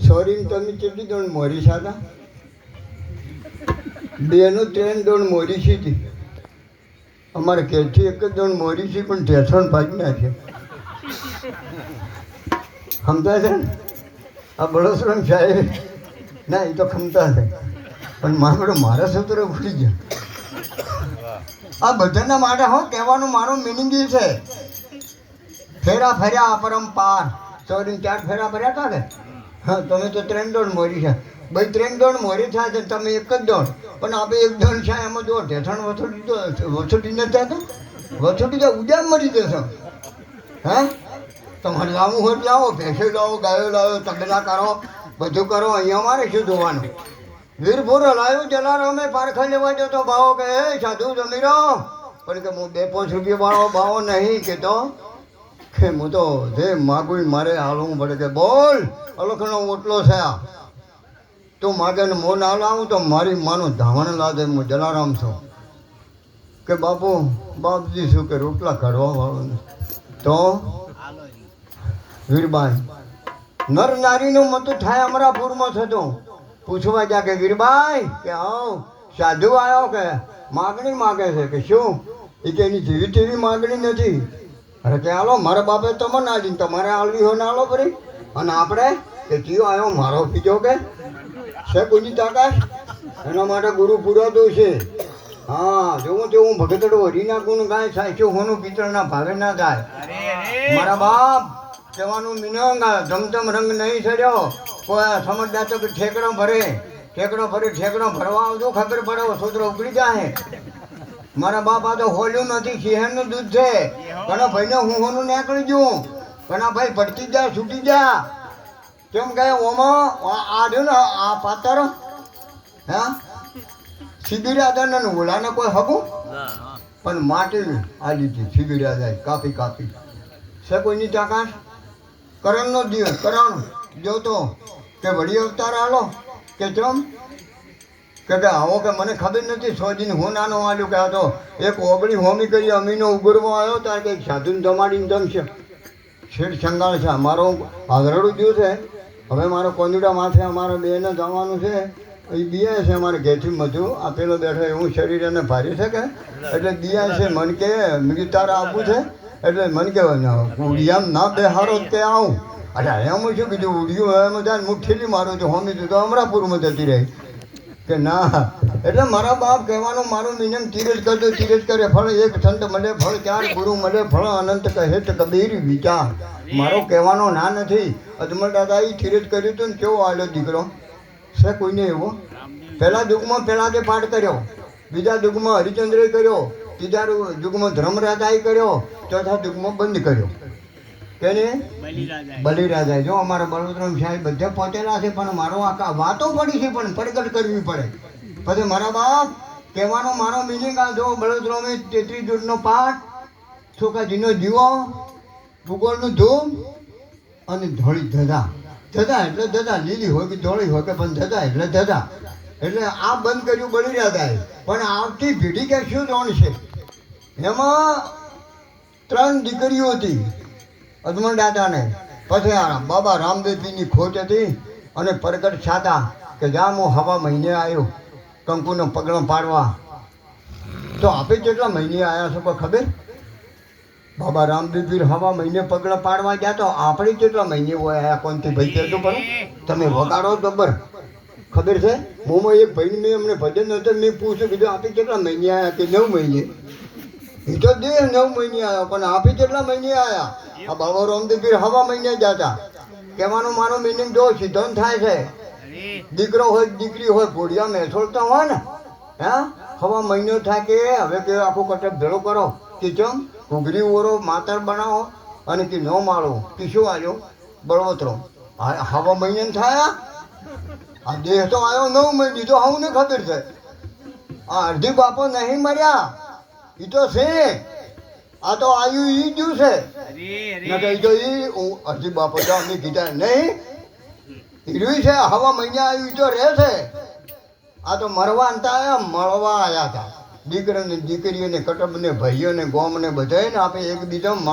Sorry તમે કેટલી દોડ મોરી સાતા બેનું ત્રણ દોડ મોરી છે અમારે કેટલી એક જ દોડ મોરી છે, પણ ઢેસણ ના છે. ખમતા છે આ બળોસરામ સાહેબ. ના, એ તો ખમતા છે. પણ મારો મારા સૂત્ર ભૂલી ગયા. આ બધાના માટે હો કહેવાનું મારો મિનિંગ છે. ફેરા ફર્યા અપરંપાર સોરી ચાર ફેરા ફર્યા હતા ને? હા, તમે તો ત્રણ દોડ મોરી છે. ભાઈ, ત્રણ દોડ મોરી થાય છે તમે એક જ દોડ. પણ આપણે એક દોડ છે, એમાં જો ઢેસણ વસૂટી તો વસૂટી નથી થતું વસૂટી તો ઉજા મરી જશો. હે? તમારે લાવવું હોય તો લાવો, ભેંસો લાવો, ગાયો લાવો, તગડા કરો, બધું કરો, અહીંયા અમારે શું જોવાનું? વીરપુર હલાયું જલારામે પારખા લેવા જતો ભાવો કે સાધુ જમીરો પણ કે હું બે, પાંચ રૂપિયા વાળો ભાવો નહીં કહેતો. કે હું તો જે માગું મારે હાલવું પડે કે બોલ અલખનો ઓટલો આ. તું માગે ને મો ના લાવું તો મારી માનું ધાવણ લાદે હું જલારામ છું. કે બાપુ, બાપજી શું કે રોટલા કાઢવા વાળો તો? વીરબાઈ, નર નારીનું મત થાય અમરાપુરમાં થતું પૂછવા જા કે વીરબાઈ, કે આવ, સાધુ આવ્યો કે માગણી માગે છે કે શું? એ કે એની જેવી તેવી માગણી નથી. અરે કે હાલો મારા બાપે તમને આલી તમારે આલવી હોય ને આલો ફરી. અને આપણે કે કયો આવ્યો મારો પીજો કે? છે કોઈની તાકાત એના માટે ગુરુ પુરાતો છે. હા જોવું તેવું ભગતડો હરીના ગુણ ગાય સાચું હોનું પિત્તળના ભાવે ના થાય મારા બાપ કહેવાનું મિનંગ ધમધમ રંગ નહીં સડ્યો કોઈ સમજદાર તો કે ઠેકડો ભરે. ઠેકડો ભરે ઠેકડો ભરવા આવજો ખબર પડે છોકરો ઉગડી જાય. મારા બાપા તો હોલ્યું નથી સિંહણનું દૂધ છે. ઘણા ભાઈને હું હોનું નીકળી જઉં ઘણા ભાઈ ભટકી જા છૂટી જા કેમ કહે ઓમાં આ આ ને, આ પાતર, હા? શિબિર આદાને ઓલાને કોઈ હગું? પણ માટી આ લીધી શિબિર આદાય કાપી કાપી. છે કોઈની તાકાત? કરણનો દિવસ, કરણ, જોતો કે વળી અવતાર આલો કે ચમ? કે આવો કે મને ખબર નથી, સોજીને હું નાનો આવ્યો કે આ તો એક ઓગળી હોમી કરી અમીનો ઉગરવો આવ્યો ત્યારે કંઈક સાધુને જમાડીને જમશે શેઠ શંગાળ છે, અમારો આગરડું જ્યું છે. હવે મારો કોંદુડા માથે અમારા બેને જવાનું છે. એ બિયા છે અમારે ઘેરથી મધુ આપેલો બેઠો એવું શરીર એને ભારી શકે એટલે બિયા છે, મન કે મીરી તારે આપવું છે? એટલે મન કે ઉડિયામ ના બેહારો તે આવું. અરે એમ શું કીધું, ઉડિયું એમ જાય મુઠ્ઠીલી મારું છું, હોમી તો અમરાપુરમાં જતી રહી. કે ના, એટલે મારા બાપ કહેવાનું, મારો મિનિમ તીરજ કરજો, તિરજ કરે, ફળ એક સંત મળે, ફળ ચાર ગુરુ મળે, ફળ અનંત કહે તો કબીર વિચાર. મારો કહેવાનો ના નથી. અજમલ દાદાએ તિરજ કર્યું હતું ને કેવો આવ્યો દીકરો? છે કોઈને એવો? પહેલા યુગમાં પહેલા તે પાઠ કર્યો. બીજા યુગમાં હરિચંદ્રે કર્યો. ત્રીજા યુગમાં ધર્મરાજાએ કર્યો. ચોથા યુગમાં બંધ કર્યો. કેને બલિરાજા જો અમારા બળોદરામ સાહેબ બધા પહોંચેલા છે પણ મારો આખા વાતો પડી છે પણ પ્રગટ કરવી પડે. પછી મારા બાપ કહેવાનો મારો મિનિંગ આ જો બળવંતરામે તેત્રીસ જૂનનો પાઠ છોકરાજીનો જીવો ભૂગોળનું ધૂમ અને ધોળી ધજા. ધજા એટલે ધજા લીલી હોય કે ધોળી હોય કે પણ ધજા એટલે ધજા. એટલે આ બંધ કર્યું બલિરાજાએ. પણ આવતી પેઢી કે શું જોણ છે એમાં ત્રણ દીકરીઓ હતી. અજમલ દાદાને પછી બાબા રામદેવજીની ખોટ હતી અને પ્રગટ છાતા કે જામ હું હવા મહિને આવ્યો, કંકુનો પગલો પાડવા. તો આપે કેટલા મહિને આવ્યા છો ખબર? બાબા રામદેવજી હવા મહિને પગલા પાડવા ગયા તો આપણે કેટલા મહિને આવ્યા કોનથી ભાઈ કહેતો પણ તમે વગાડો ગબર ખબર. છે? મોમાં એક ભાઈને મેં અમને ભજન નહોતું મેં પૂછ્યું કીધું, આપે કેટલા મહિને આવ્યા કે નવ મહિને. એ તો દેહ નવ મહિને આવ્યો પણ આપી કેટલા મહિને આવ્યા આ બાબા રામદેવજી હવા મહિને જ હતા કહેવાનું મારો મિનિંગ જો સિદ્ધાંત થાય છે. દીકરો હોય, દીકરી હોય, ઘોડિયા મેસોડતા હોય ને, હા? હવા મહિનો થાય કે હવે કે આખો કટક ભેળો કરો. કે ચમ? ઘૂઘરી ઓરો, માતર બનાવો અને કે ન માળો શું આવ્યો બળવતરો. હવા મહિને થાય? આ દેહ તો આવ્યો નવ મહિને, તો આવું ને ખબર છે. આ અડધી બાપો નહીં મર્યા. એ તો છે. આ તો આયુ ઈ જ છે. નકર તો ઈ બાપો તો અમે કીધા નહીં. હીરું છે હવા મહિના આવ્યું તો રહે છે. આ તો મરવા હતા આવ્યા મળવા આવ્યા હતા દીકરાને દીકરીઓને કટબને ભાઈઓને ગોમને બધાને આપણે એકબીજા મળવા